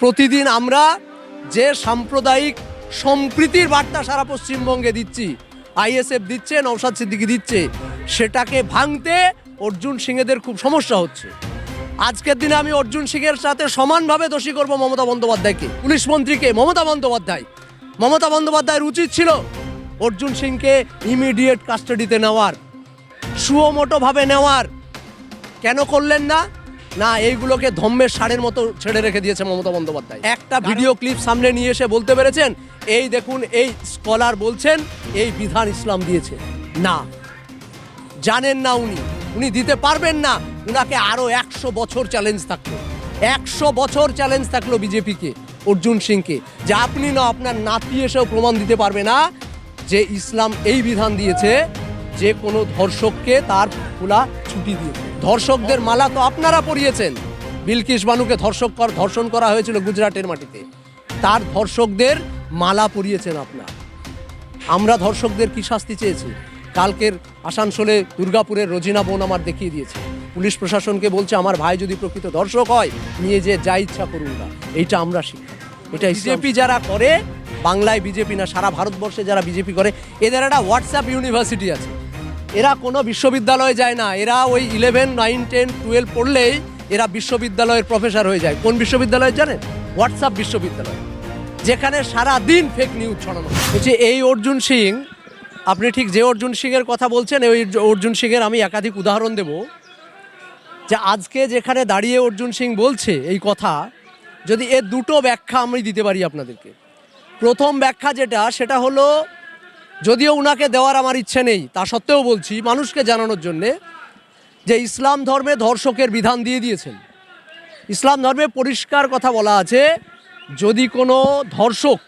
প্রতিদিন আমরা যে সাম্প্রদায়িক সম্প্রীতির বার্তা সারা পশ্চিমবঙ্গে দিচ্ছি আইএসএফ দিচ্ছে নৌসাদ সিদ্দিকি দিচ্ছে, সেটাকে ভাঙতে অর্জুন সিংয়েদের খুব সমস্যা হচ্ছে। আজকের দিনে আমি অর্জুন সিংয়ের সাথে সমানভাবে দোষী করব মমতা বন্দ্যোপাধ্যায়কে। পুলিশ মন্ত্রীকে মমতা বন্দ্যোপাধ্যায়। মমতা বন্দ্যোপাধ্যায়ের উচিত ছিল অর্জুন সিংকে ইমিডিয়েট কাস্টাডিতে নেওয়ার সুমোটোভাবে নেওয়ার। কেন করলেন না? না এইগুলোকে ধম্মের সারের মতো ছেড়ে রেখে দিয়েছে মমতা বন্দ্যোপাধ্যায়। একটা ভিডিও ক্লিপ সামনে নিয়ে এসে বলতে পেরেছেন এই দেখুন এই স্কলার বলছেন এই বিধান ইসলাম দিয়েছে। না জানেন না উনি উনি দিতে পারবেন না উনাকে আরও একশো বছর চ্যালেঞ্জ থাকল। একশো বছর চ্যালেঞ্জ থাকল বিজেপিকে অর্জুন সিংকে যে আপনি না আপনার নাতি এসেও প্রমাণ দিতে পারবে না যে ইসলাম এই বিধান দিয়েছে যে কোনো ধর্ষককে তার খোলা ছুটি দিয়েছে। ধর্ষকদের মালা তো আপনারা পরিয়েছেন। বিলকিস বানুকে ধর্ষক কর ধর্ষণ করা হয়েছিল গুজরাটের মাটিতে। তার ধর্ষকদের মালা পরিয়েছেন আপনার। আমরা ধর্ষকদের কি শাস্তি চেয়েছি? কালকের আসানসোলে দুর্গাপুরের রোজিনা বোন আমার দেখিয়ে দিয়েছে। পুলিশ প্রশাসনকে বলছে আমার ভাই যদি প্রকৃত ধর্ষক হয় নিয়ে যে যা ইচ্ছা করুন না। এইটা আমরা শিখি। এটা বিজেপি যারা করে বাংলায় বিজেপি না সারা ভারতবর্ষে যারা বিজেপি করে এদের একটা হোয়াটসঅ্যাপ ইউনিভার্সিটি আছে। এরা কোনো বিশ্ববিদ্যালয়ে যায় না। এরা ওই ইলেভেন নাইন টেন টুয়েলভ পড়লেই এরা বিশ্ববিদ্যালয়ের প্রফেসর হয়ে যায়। কোন বিশ্ববিদ্যালয়ে জানেন? হোয়াটসঅ্যাপ বিশ্ববিদ্যালয়। যেখানে সারা দিন ফেক নিউজ ছড়ানো। বলছি, এই অর্জুন সিং, আপনি ঠিক যে অর্জুন সিংয়ের কথা বলছেন ওই অর্জুন সিংয়ের আমি একাধিক উদাহরণ দেব। যে আজকে যেখানে দাঁড়িয়ে অর্জুন সিং বলছে এই কথা, যদি এর দুটো ব্যাখ্যা আমি দিতে পারি আপনাদেরকে। প্রথম ব্যাখ্যা যেটা, সেটা হলো যদিও উনাকে দেওয়ার আমার ইচ্ছে নেই, তা সত্ত্বেও বলছি মানুষকে জানানোর জন্যে যে ইসলাম ধর্মে ধর্ষকের বিধান দিয়ে দিয়েছেন। ইসলাম ধর্মে পরিষ্কার কথা বলা আছে, যদি কোনো ধর্ষক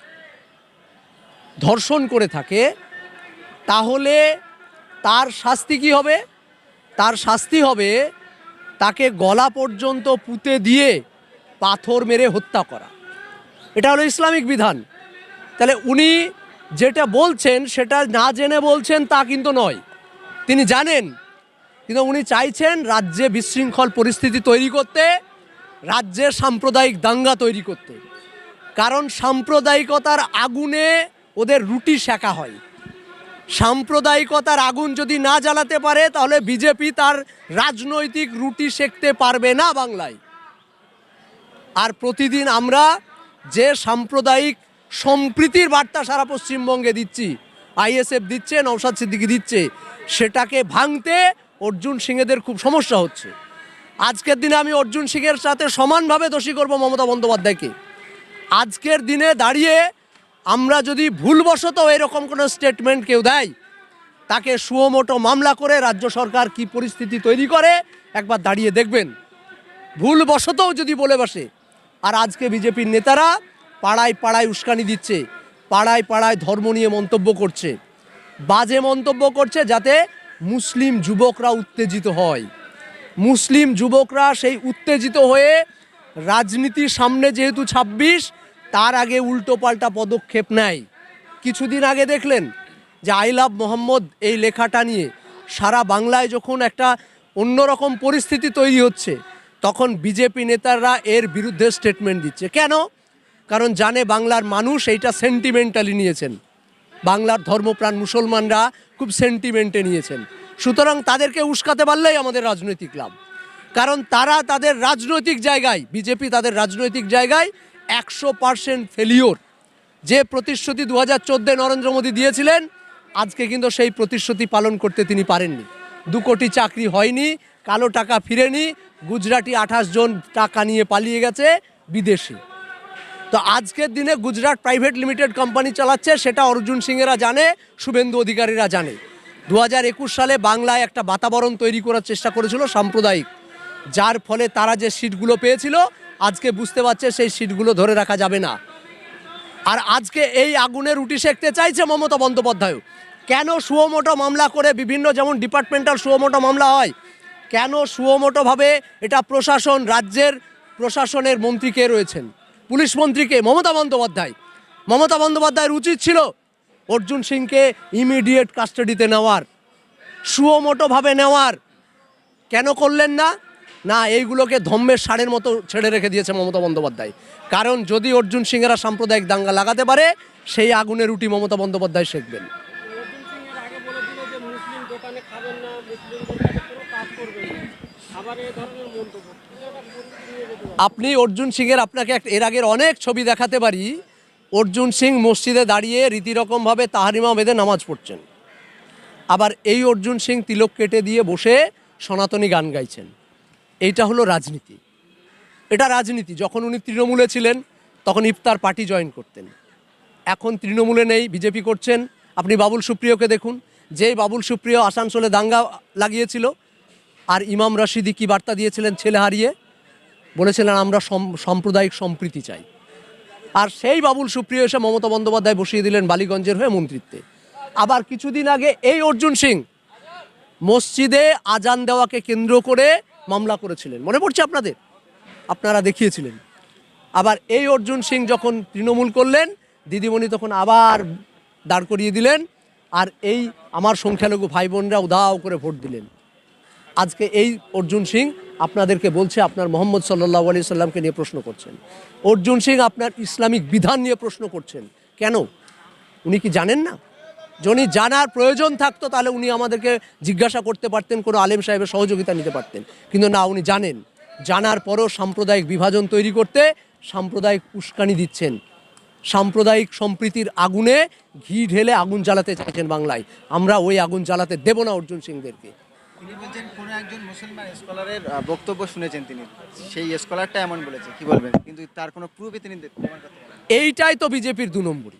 ধর্ষণ করে থাকে, তাহলে তার শাস্তি কি হবে? তার শাস্তি হবে তাকে গলা পর্যন্ত পুঁতে দিয়ে পাথর মেরে হত্যা করা। এটা হলো ইসলামিক বিধান। তাহলে উনি যেটা বলছেন, সেটা না জেনে বলছেন তা কিন্তু নয়। তিনি জানেন, কিন্তু উনি চাইছেন রাজ্যে বিশৃঙ্খল পরিস্থিতি তৈরি করতে রাজ্যে সাম্প্রদায়িক দাঙ্গা তৈরি করতে। কারণ সাম্প্রদায়িকতার আগুনে ওদের রুটি শেখা হয়। সাম্প্রদায়িকতার আগুন যদি না জ্বালাতে পারে, তাহলে বিজেপি তার রাজনৈতিক রুটি সেকতে পারবে না বাংলায়। আর প্রতিদিন আমরা যে সাম্প্রদায়িক সম্প্রীতির বার্তা সারা পশ্চিমবঙ্গে দিচ্ছি। আইএসএফ দিচ্ছে নৌসাদ সিদ্দিকি দিচ্ছে। সেটাকে ভাঙতে অর্জুন সিংয়েদের খুব সমস্যা হচ্ছে। আজকের দিনে আমি অর্জুন সিংয়ের সাথে সমানভাবে দোষী করব মমতা বন্দ্যোপাধ্যায়কে। আজকের দিনে দাঁড়িয়ে আমরা যদি ভুলবশত এরকম কোনো স্টেটমেন্ট কেউ দেয়, তাকে সুমোটো মামলা করে রাজ্য সরকার কি পরিস্থিতি তৈরি করে, একবার দাঁড়িয়ে দেখবেন। ভুলবশতও যদি বলে বসে। আর আজকে বিজেপির নেতারা পাড়ায় পাড়ায় উস্কানি দিচ্ছে, পাড়ায় পাড়ায় ধর্ম নিয়ে মন্তব্য করছে। বাজে মন্তব্য করছে যাতে মুসলিম যুবকরা উত্তেজিত হয়। মুসলিম যুবকরা সেই উত্তেজিত হয়ে রাজনীতির সামনে যেহেতু ছাব্বিশ, তার আগে উল্টো পাল্টা পদক্ষেপ নেয়। কিছুদিন আগে দেখলেন যে আই লাভ মোহাম্মদ এই লেখাটা নিয়ে সারা বাংলায় যখন একটা অন্যরকম পরিস্থিতি তৈরি হচ্ছে, তখন বিজেপি নেতারা এর বিরুদ্ধে স্টেটমেন্ট দিচ্ছে। কেন? কারণ জানে বাংলার মানুষ এইটা সেন্টিমেন্টালি নিয়েছেন। বাংলার ধর্মপ্রাণ মুসলমানরা খুব সেন্টিমেন্টে নিয়েছেন। সুতরাং তাদেরকে উস্কাতে পারলেই আমাদের রাজনৈতিক লাভ। কারণ তারা তাদের রাজনৈতিক জায়গায়, বিজেপি তাদের রাজনৈতিক জায়গায় একশো পার্সেন্ট ফেলিওর যে প্রতিশ্রুতি দু হাজার চোদ্দে নরেন্দ্র মোদী দিয়েছিলেন, আজকে কিন্তু সেই প্রতিশ্রুতি পালন করতে তিনি পারেননি। দু কোটি চাকরি হয়নি, কালো টাকা ফিরেনি, গুজরাটি আঠাশ জন টাকা নিয়ে পালিয়ে গেছে বিদেশে। তো আজকের দিনে গুজরাট প্রাইভেট লিমিটেড কোম্পানি চালাচ্ছে, সেটা অর্জুন সিংয়েরা জানে, শুভেন্দু অধিকারীরা জানে। দু হাজার একুশ সালে বাংলায় একটা বাতাবরণ তৈরি করার চেষ্টা করেছিল সাম্প্রদায়িক, যার ফলে তারা যে সিটগুলো পেয়েছিল, আজকে বুঝতে পারছে সেই সিটগুলো ধরে রাখা যাবে না। আর আজকে এই আগুনে রুটি সেকতে চাইছে মমতা বন্দ্যোপাধ্যায়। কেন সুয়োমোটো মামলা করে বিভিন্ন যেমন ডিপার্টমেন্টাল সুয়োমোটো মামলা হয়, কেন সুয়োমোটোভাবে এটা প্রশাসন, রাজ্যের প্রশাসনের মন্ত্রী কে রয়েছেন? পুলিশ মন্ত্রীকে মমতা বন্দ্যোপাধ্যায়। মমতা বন্দ্যোপাধ্যায়ের উচিত ছিল অর্জুন সিংকে ইমিডিয়েট কাস্টাডিতে নেওয়ার সুয়োমোটোভাবে নেওয়ার। কেন করলেন না? না, এইগুলোকে ধম্মের সারের মতো ছেড়ে রেখে দিয়েছে মমতা বন্দ্যোপাধ্যায়। কারণ যদি অর্জুন সিংয়েরা সাম্প্রদায়িক দাঙ্গা লাগাতে পারে, সেই আগুনের রুটি মমতা বন্দ্যোপাধ্যায় শেখবেন অর্জুন সিং এর আপনি অর্জুন সিংয়ের আপনাকে এক- এর আগের অনেক ছবি দেখাতে পারি। অর্জুন সিং মসজিদে দাঁড়িয়ে রীতিরকমভাবে তাহারিমা বেঁধে নামাজ পড়ছেন। আবার এই অর্জুন সিং তিলক কেটে দিয়ে বসে সনাতনী গান গাইছেন। এইটা হলো রাজনীতি। এটা রাজনীতি। যখন উনি তৃণমূলে ছিলেন, তখন ইফতার পার্টি জয়েন করতেন। এখন তৃণমূলে নেই, বিজেপি করছেন। আপনি বাবুল সুপ্রিয়কে দেখুন। যেই বাবুল সুপ্রিয় আসানসোলে দাঙ্গা লাগিয়েছিল, আর ইমাম রশিদি কি বার্তা দিয়েছিলেন ছেলে হারিয়ে বলেছিলেন, আমরা সাম্প্রদায়িক সম্প্রীতি চাই। আর সেই বাবুল সুপ্রিয় এসে মমতা বন্দ্যোপাধ্যায় বসিয়ে দিলেন বালিগঞ্জের হয়ে মন্ত্রিত্বে। আবার কিছুদিন আগে এই অর্জুন সিং মসজিদে আজান দেওয়াকে কেন্দ্র করে মামলা করেছিলেন। মনে পড়ছে আপনাদের? আপনারা দেখিয়েছিলেন। আবার এই অর্জুন সিং যখন তৃণমূল করলেন, দিদিমণি তখন আবার দাঁড় করিয়ে দিলেন, আর এই আমার সংখ্যালঘু ভাই বোনরা উদাও করে ভোট দিলেন। আজকে এই অর্জুন সিং আপনাদেরকে বলছে, আপনার মোহাম্মদ সাল্লাহ আলি সাল্লামকে নিয়ে প্রশ্ন করছেন। অর্জুন সিং আপনার ইসলামিক বিধান নিয়ে প্রশ্ন করছেন। কেন? উনি কি জানেন না? যদি জানার প্রয়োজন থাকতো, তাহলে উনি আমাদেরকে জিজ্ঞাসা করতে পারতেন, কোনো আলেম সাহেবের সহযোগিতা নিতে পারতেন। কিন্তু না, উনি জানেন। জানার পরও সাম্প্রদায়িক বিভাজন তৈরি করতে সাম্প্রদায়িক উস্কানি দিচ্ছেন। সাম্প্রদায়িক সম্প্রীতির আগুনে ঘি ঢেলে আগুন জ্বালাতে চাইছেন বাংলায়। আমরা ওই আগুন জ্বালাতে দেব না অর্জুন সিংদেরকে। বক্তব্য শুনেছেন তিনি। সেই স্কলারটা এমন বলেছে বলবেন? কিন্তু তার কোনো এইটাই তো বিজেপির দু নম্বরই।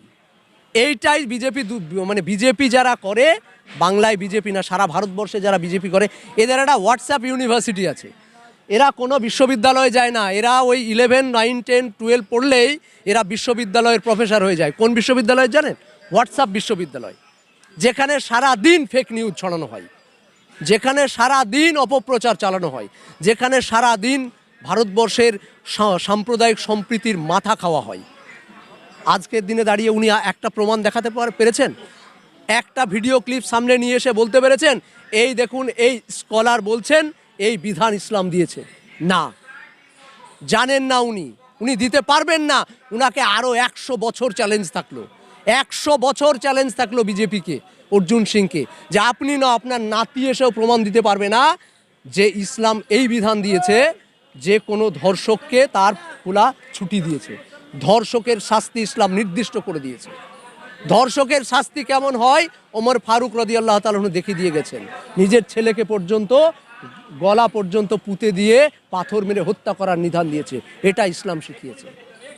এইটাই বিজেপি মানে বিজেপি যারা করে, বাংলায় বিজেপি না, সারা ভারতবর্ষে যারা বিজেপি করে, এদের একটা হোয়াটসঅ্যাপ ইউনিভার্সিটি আছে। এরা কোনো বিশ্ববিদ্যালয়ে যায় না। এরা ওই ইলেভেন নাইন টেন টুয়েলভ পড়লেই এরা বিশ্ববিদ্যালয়ের প্রফেসর হয়ে যায়। কোন বিশ্ববিদ্যালয়ে জানেন? হোয়াটসঅ্যাপ বিশ্ববিদ্যালয়। যেখানে সারা দিন ফেক নিউজ ছড়ানো হয়। যেখানে সারা দিন অপপ্রচার চালানো হয়, যেখানে সারা দিন ভারতবর্ষের সাম্প্রদায়িক সম্প্রীতির মাথা খাওয়া হয়। আজকের দিনে দাঁড়িয়ে উনি একটা প্রমাণ দেখাতে পার- পেরেছেন? একটা ভিডিও ক্লিপ সামনে নিয়ে এসে বলতে পেরেছেন, এই দেখুন, এই স্কলার বলছেন, এই বিধান ইসলাম দিয়েছে। না। জানেন না উনি। উনি দিতে পারবেন না। উনাকে আরও একশো বছর চ্যালেঞ্জ থাকল। একশো বছর চ্যালেঞ্জ থাকল বিজেপিকে, অর্জুন সিংকে, যে আপনি না, আপনার নাতি এসেও প্রমাণ দিতে পারবে না যে ইসলাম এই বিধান দিয়েছে, যে কোনো ধর্ষককে তার খোলা ছুটি দিয়েছে। ধর্ষকের শাস্তি ইসলাম নির্দিষ্ট করে দিয়েছে। ধর্ষকের শাস্তি কেমন হয়? ওমর ফারুক রদি আল্লাহ তালন দেখিয়ে দিয়ে গেছেন। নিজের ছেলেকে পর্যন্ত, গলা পর্যন্ত পুঁতে দিয়ে পাথর মেরে হত্যা করার নিধান দিয়েছে। এটা ইসলাম শিখিয়েছে।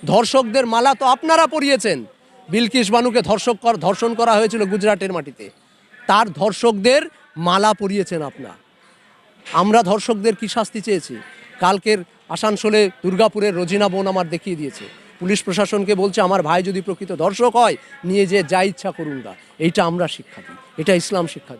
ধর্ষকদের মালা তো আপনারা পরিয়েছেন। বিলকিস বানুকে ধর্ষক ধর্ষণ করা হয়েছিল গুজরাটের মাটিতে। তার ধর্ষকদের মালা পরিয়েছেন আপনার আমরা ধর্ষকদের কি শাস্তি চেয়েছি? কালকের আসানসোলে দুর্গাপুরের রোজিনা বোন আমার দেখিয়ে দিয়েছে। পুলিশ প্রশাসনকে বলছে, আমার ভাই যদি প্রকৃত ধর্ষক হয়, নিয়ে যে যা ইচ্ছা করুন না এইটা আমরা শিক্ষা দিই। এটা ইসলাম শিক্ষা